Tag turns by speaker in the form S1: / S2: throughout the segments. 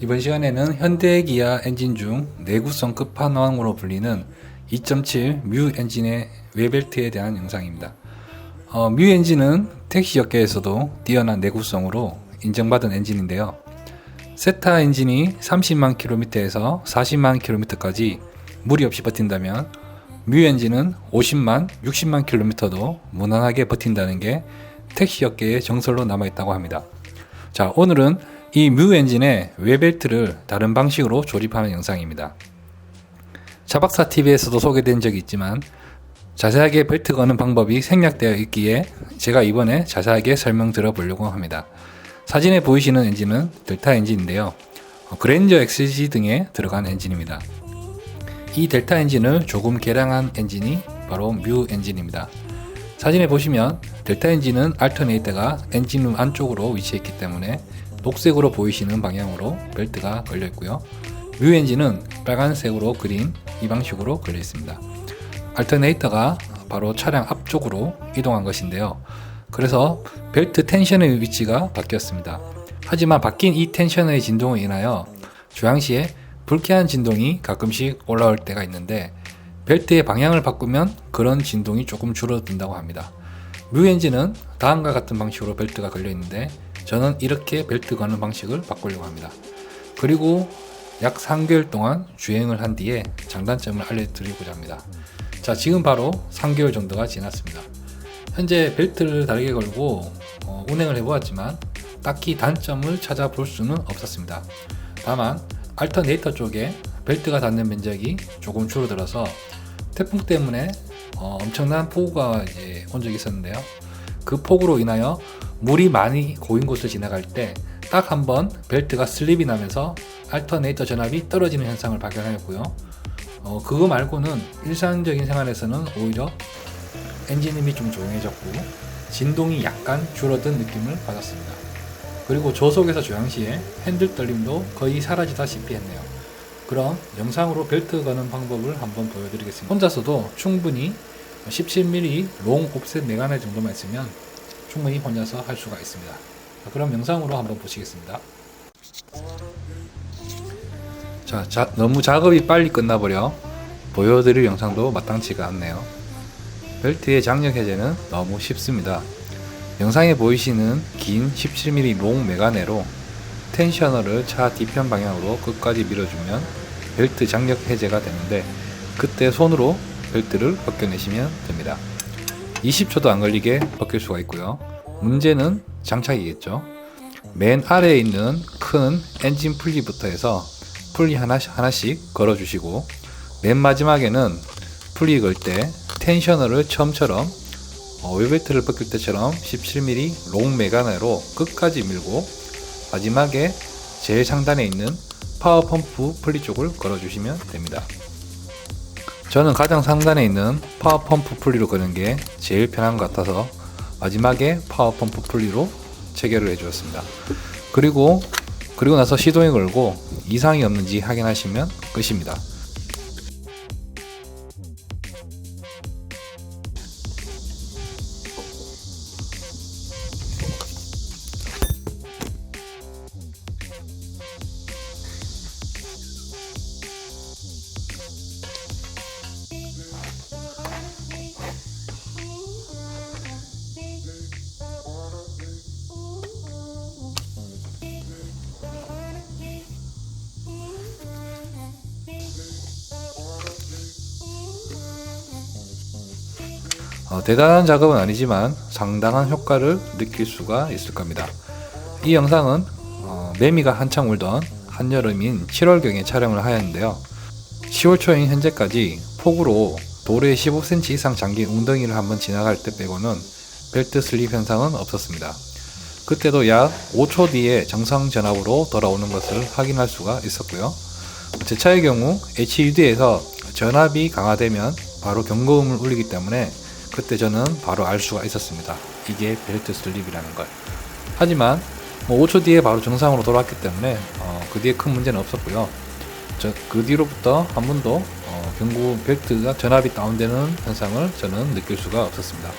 S1: 이번 시간에는 현대 기아 엔진 중 내구성 끝판왕으로 불리는 2.7 뮤 엔진의 웨벨트에 대한 영상입니다. 어, 뮤 엔진은 택시 업계에서도 뛰어난 내구성으로 인정받은 엔진인데요. 세타 엔진이 30만 킬로미터에서 40만 킬로미터까지 무리 없이 버틴다면 뮤 엔진은 50만, 60만 킬로미터도 무난하게 버틴다는 게 택시 업계의 정설로 남아 있다고 합니다. 자, 오늘은 이 뮤 엔진의 웨벨트를 다른 방식으로 조립하는 영상입니다. 차박사 TV에서도 소개된 적이 있지만 자세하게 벨트 거는 방법이 생략되어 있기에 제가 이번에 자세하게 설명 들어보려고 합니다. 사진에 보이시는 엔진은 델타 엔진인데요. 어, 그랜저 XG 등에 들어간 엔진입니다. 이 델타 엔진을 조금 개량한 엔진이 바로 뮤 엔진입니다. 사진에 보시면 델타 엔진은 알터네이터가 엔진 안쪽으로 위치했기 때문에 녹색으로 보이시는 방향으로 벨트가 걸려 있고요. 뮤 엔진은 빨간색으로 그린 이 방식으로 걸려 있습니다. 알터네이터가 바로 차량 앞쪽으로 이동한 것인데요. 그래서 벨트 텐션의 위치가 바뀌었습니다. 하지만 바뀐 이 텐션의 진동을 인하여 주행 시에 불쾌한 진동이 가끔씩 올라올 때가 있는데 벨트의 방향을 바꾸면 그런 진동이 조금 줄어든다고 합니다. 뮤 엔진은 다음과 같은 방식으로 벨트가 걸려 있는데 저는 이렇게 벨트 거는 방식을 바꾸려고 합니다. 그리고 약 3개월 동안 주행을 한 뒤에 장단점을 알려드리고자 합니다. 자, 지금 바로 3개월 정도가 지났습니다. 현재 벨트를 다르게 걸고 어, 운행을 해보았지만 딱히 단점을 찾아볼 수는 없었습니다. 다만 알터네이터 쪽에 벨트가 닿는 면적이 조금 줄어들어서 태풍 때문에 어, 엄청난 폭우가 이제 온 적이 있었는데요. 그 폭우로 인하여 물이 많이 고인 곳을 지나갈 때 딱 한 번 벨트가 슬립이 나면서 알터네이터 전압이 떨어지는 현상을 발견하였고요. 어, 그거 말고는 일상적인 생활에서는 오히려 엔진음이 좀 조용해졌고 진동이 약간 줄어든 느낌을 받았습니다. 그리고 저속에서 주행 시에 핸들 떨림도 거의 사라지다시피 했네요. 그럼 영상으로 벨트 거는 방법을 한번 보여드리겠습니다. 혼자서도 충분히 17mm 롱 옵셋 메가네 정도만 있으면 충분히 혼자서 할 수가 있습니다. 자, 그럼 영상으로 한번 보시겠습니다. 자, 자, 너무 작업이 빨리 끝나버려 보여드릴 영상도 마땅치가 않네요. 벨트의 장력 해제는 너무 쉽습니다. 영상에 보이시는 긴 17mm 롱 메가네로 텐셔너를 차 뒤편 방향으로 끝까지 밀어주면 벨트 장력 해제가 되는데 그때 손으로 벨트를 벗겨내시면 됩니다. 20초도 안 걸리게 벗길 수가 있고요. 문제는 장착이겠죠. 맨 아래에 있는 큰 엔진 풀리부터 해서 풀리 하나씩, 하나씩 걸어주시고 맨 마지막에는 풀리 걸 때 텐셔너를 처음처럼 어, 웨벨트를 벗길 때처럼 17mm 롱 메가네로 끝까지 밀고 마지막에 제일 상단에 있는 파워 펌프 풀리 쪽을 걸어주시면 됩니다. 저는 가장 상단에 있는 파워 펌프 풀리로 거는 게 제일 편한 것 같아서 마지막에 파워 펌프 풀리로 체결을 해주었습니다. 그리고 그리고 나서 시동에 걸고 이상이 없는지 확인하시면 끝입니다. 어, 대단한 작업은 아니지만 상당한 효과를 느낄 수가 있을 겁니다. 이 영상은 어, 매미가 한창 울던 한여름인 7월경에 촬영을 하였는데요. 10월 초인 현재까지 폭우로 도로에 15cm 이상 잠긴 웅덩이를 한번 지나갈 때 빼고는 벨트 슬립 현상은 없었습니다. 그때도 약 5초 뒤에 정상 전압으로 돌아오는 것을 확인할 수가 있었고요. 제 차의 경우 HUD에서 전압이 강화되면 바로 경고음을 울리기 때문에 그때 저는 바로 알 수가 있었습니다. 이게 벨트 슬립이라는 걸. 하지만 뭐 5초 뒤에 바로 정상으로 돌아왔기 때문에 어, 그 뒤에 큰 문제는 없었고요. 저, 그 뒤로부터 한 번도 어, 경고 벨트가 전압이 다운되는 현상을 저는 느낄 수가 없었습니다.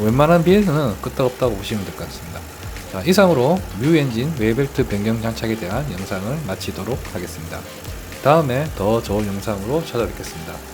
S1: 웬만한 비해서는 끄떡없다고 보시면 될 것 같습니다. 자, 이상으로 뮤 엔진 웨이벨트 변경 장착에 대한 영상을 마치도록 하겠습니다. 다음에 더 좋은 영상으로 찾아뵙겠습니다.